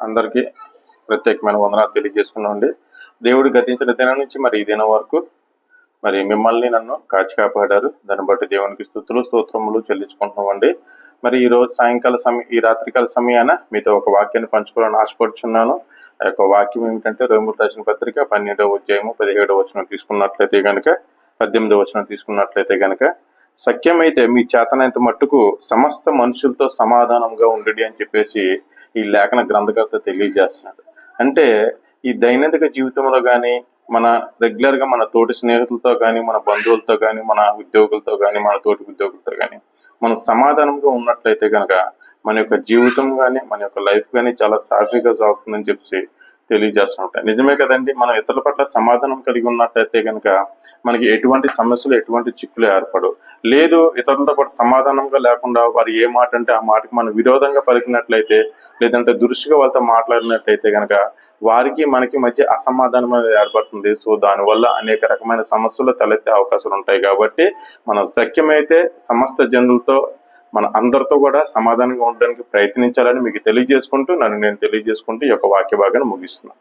అందరికీ ప్రత్యేకమైన వందనాలు తెలియజేసుకున్నామండి. దేవుడు గతించిన దినం నుంచి మరి ఈ దినం వరకు మరి మిమ్మల్ని నన్ను కాచి కాపాడారు దాన్ని బట్టి దేవునికి స్థుతులు స్తోత్రములు చెల్లించుకుంటున్నామండి. మరి ఈ రోజు సాయంకాల సమయం ఈ రాత్రికాల సమయాన మీతో ఒక వాక్యాన్ని పంచుకోవాలని ఆశపడుచున్నాను. ఆ యొక్క వాక్యం ఏమిటంటే రోమిల రాసిన పత్రిక పన్నెండవ అధ్యాయము పదిహేడవ వచనం తీసుకున్నట్లయితే గనక పద్దెనిమిదవ వచనం తీసుకున్నట్లయితే గనక సఖ్యమైతే మీ చేతనంత మట్టుకు సమస్త మనుషులతో సమాధానంగా ఉండండి అని చెప్పేసి ఈ లేఖన గ్రంథకర్త తెలియజేస్తున్నాడు. అంటే ఈ దైనందిక జీవితంలో కానీ మన రెగ్యులర్గా మన తోటి స్నేహితులతో కానీ మన బంధువులతో కానీ మన ఉద్యోగులతో కానీ మన తోటి ఉద్యోగులతో కానీ మనం సమాధానంగా ఉన్నట్లయితే కనుక మన యొక్క జీవితం కానీ మన యొక్క లైఫ్ కానీ చాలా సాఫీగా సాగుతుందని చెప్పి తెలియజేస్తుంటాయి నిజమే కదండి మనం ఇతరుల పట్ల సమాధానం కలిగి ఉన్నట్లయితే కనుక మనకి ఎటువంటి సమస్యలు ఎటువంటి చిక్కులు ఏర్పడవు. లేదు ఇతరులతో పాటు సమాధానంగా లేకుండా వారు ఏ మాట అంటే ఆ మాటకి మనం విరోధంగా పలికినట్లయితే లేదంటే దురుసుగా వాళ్ళతో మాట్లాడినట్టయితే కనుక వారికి మనకి మధ్య అసమాధానం అనేది ఏర్పడుతుంది. సో దానివల్ల అనేక రకమైన సమస్యలు తలెత్తే అవకాశాలు ఉంటాయి కాబట్టి మనం సఖ్యమైతే సమస్త జనులతో మన అందరితో కూడా సమాధానంగా ఉండడానికి ప్రయత్నించాలని మీకు తెలియజేసుకుంటూ నన్ను నేను తెలియజేసుకుంటూ ఈ యొక్క వాక్య భాగాన్ని ముగిస్తున్నాను.